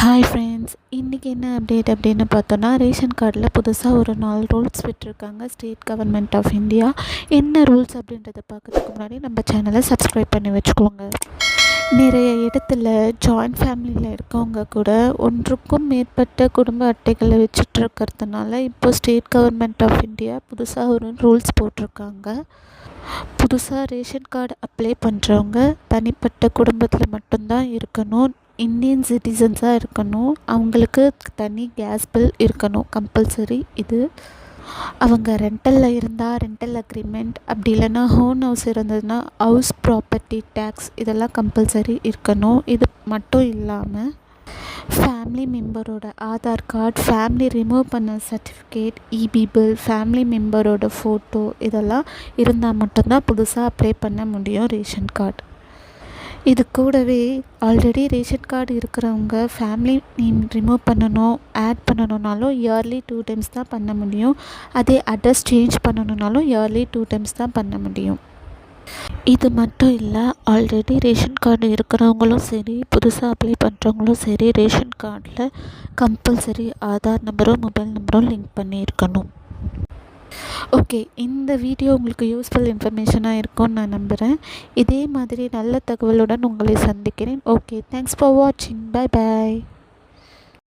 Hi friends இன்றைக்கி என்ன update அப்படின்னு பார்த்தோன்னா ரேஷன் கார்டில் புதுசாக ஒரு நாலு ரூல்ஸ் விட்டுருக்காங்க ஸ்டேட் கவர்மெண்ட் ஆஃப் இந்தியா என்ன ரூல்ஸ் அப்படின்றத பார்க்கறதுக்கு முன்னாடி நம்ம சேனலை சப்ஸ்கிரைப் பண்ணி வச்சுக்கோங்க. நிறைய இடத்துல ஜாயிண்ட் ஃபேமிலியில் இருக்கவங்க கூட ஒன்றுக்கும் மேற்பட்ட குடும்ப அட்டைகளை வச்சுட்டு இருக்கிறதுனால இப்போ ஸ்டேட் கவர்மெண்ட் ஆஃப் இந்தியா புதுசாக ஒரு ரூல்ஸ் போட்டிருக்காங்க. புதுசாக ரேஷன் கார்டு அப்ளை பண்ணுறவங்க தனிப்பட்ட குடும்பத்தில் மட்டும்தான் இருக்கணும். இந்தியன் சிட்டிசன்ஸாக இருக்கணும். அவங்களுக்கு தனி கேஸ் பில் இருக்கணும் கம்பல்சரி இது. அவங்க ரெண்டலில் இருந்தால் ரெண்டல் அக்ரிமெண்ட் அப்படி இல்லைன்னா ஹோன் ஹவுஸ் இருந்ததுன்னா ஹவுஸ் ப்ராப்பர்ட்டி டேக்ஸ் இதெல்லாம் கம்பல்சரி இருக்கணும். இது மட்டும் இல்லாமல் ஃபேமிலி மெம்பரோட ஆதார் கார்டு ஃபேமிலி ரிமூவ் பண்ண சர்டிஃபிகேட் இபி பில் ஃபேமிலி மெம்பரோட ஃபோட்டோ இதெல்லாம் இருந்தால் மட்டும்தான் புதுசாக அப்ளை பண்ண முடியும் ரேஷன் கார்டு இது கூடவே ஆல்ரெடி ரேஷன் கார்டு இருக்கிறவங்க ஃபேமிலி நேம் ரிமூவ் பண்ணணும் ஆட் பண்ணணுன்னாலும் இயர்லி டூ டைம்ஸ் தான் பண்ண முடியும். அதே அட்ரஸ் சேஞ்ச் பண்ணணுன்னாலும் இயர்லி டூ டைம்ஸ் தான் பண்ண முடியும். இது மட்டும் இல்லை ஆல்ரெடி ரேஷன் கார்டு இருக்கிறவங்களும் சரி புதுசாக அப்ளை பண்ணுறவங்களும் சரி ரேஷன் கார்டில் கம்பல்சரி ஆதார் நம்பரும் மொபைல் நம்பரும் லிங்க் பண்ணியிருக்கணும். ஓகே இந்த வீடியோ உங்களுக்கு யூஸ்ஃபுல் இன்ஃபர்மேஷனாக இருக்கும்னு நான் நம்புகிறேன் இதே மாதிரி நல்ல தகவலுடன் உங்களை சந்திக்கிறேன். ஓகே தேங்க்ஸ் ஃபார் வாட்சிங் பாய் பாய்